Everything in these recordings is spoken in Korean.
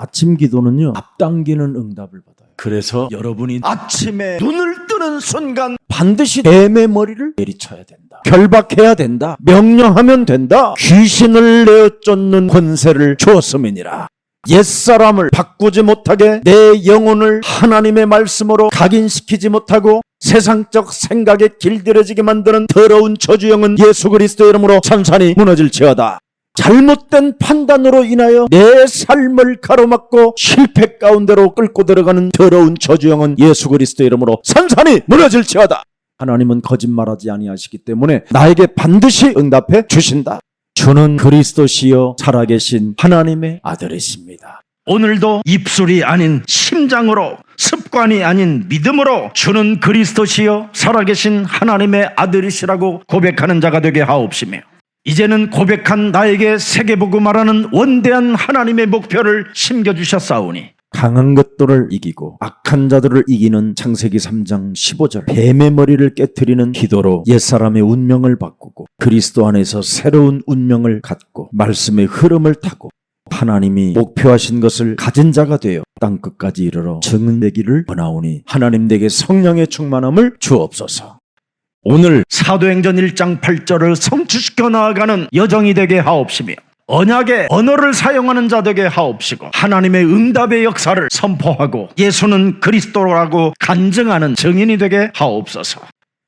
아침 기도는요, 앞당기는 응답을 받아요. 그래서 여러분이 아침에 눈을 뜨는 순간 반드시 뱀의 머리를 내리쳐야 된다. 결박해야 된다. 명령하면 된다. 귀신을 내어 쫓는 권세를 주었음이니라. 옛사람을 바꾸지 못하게 내 영혼을 하나님의 말씀으로 각인시키지 못하고 세상적 생각에 길들여지게 만드는 더러운 저주영은 예수 그리스도 이름으로 천천히 무너질지어다. 잘못된 판단으로 인하여 내 삶을 가로막고 실패 가운데로 끌고 들어가는 더러운 저주영은 예수 그리스도 이름으로 산산히 무너질지어다. 하나님은 거짓말하지 아니하시기 때문에 나에게 반드시 응답해 주신다. 주는 그리스도시요 살아계신 하나님의 아들이십니다. 오늘도 입술이 아닌 심장으로 습관이 아닌 믿음으로 주는 그리스도시요 살아계신 하나님의 아들이시라고 고백하는 자가 되게 하옵시며 이제는 고백한 나에게 세계보고 말하는 원대한 하나님의 목표를 심겨주셨사오니 강한 것들을 이기고 악한 자들을 이기는 창세기 3장 15절 뱀의 머리를 깨뜨리는 기도로 옛사람의 운명을 바꾸고 그리스도 안에서 새로운 운명을 갖고 말씀의 흐름을 타고 하나님이 목표하신 것을 가진 자가 되어 땅 끝까지 이르러 증언되기를 원하오니 하나님 에게 성령의 충만함을 주옵소서. 오늘 사도행전 1장 8절을 성취시켜 나아가는 여정이 되게 하옵시며 언약의 언어를 사용하는 자 되게 하옵시고 하나님의 응답의 역사를 선포하고 예수는 그리스도라고 간증하는 증인이 되게 하옵소서.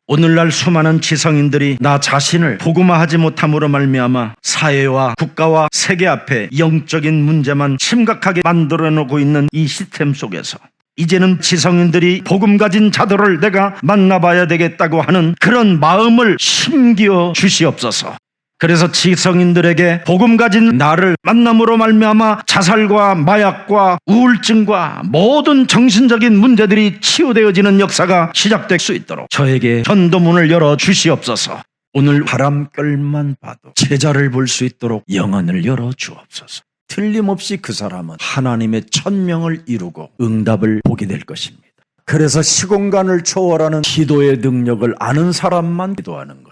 오늘날 수많은 지성인들이 나 자신을 복음화하지 못함으로 말미암아 사회와 국가와 세계 앞에 영적인 문제만 심각하게 만들어 놓고 있는 이 시스템 속에서 이제는 지성인들이 복음 가진 자들을 내가 만나봐야 되겠다고 하는 그런 마음을 심기어 주시옵소서. 그래서 지성인들에게 복음 가진 나를 만남으로 말미암아 자살과 마약과 우울증과 모든 정신적인 문제들이 치유되어지는 역사가 시작될 수 있도록 저에게 전도문을 열어 주시옵소서. 오늘 바람결만 봐도 제자를 볼 수 있도록 영안을 열어 주옵소서. 틀림없이 그 사람은 하나님의 천명을 이루고 응답을 보게 될 것입니다. 그래서 시공간을 초월하는 기도의 능력을 아는 사람만 기도하는 것.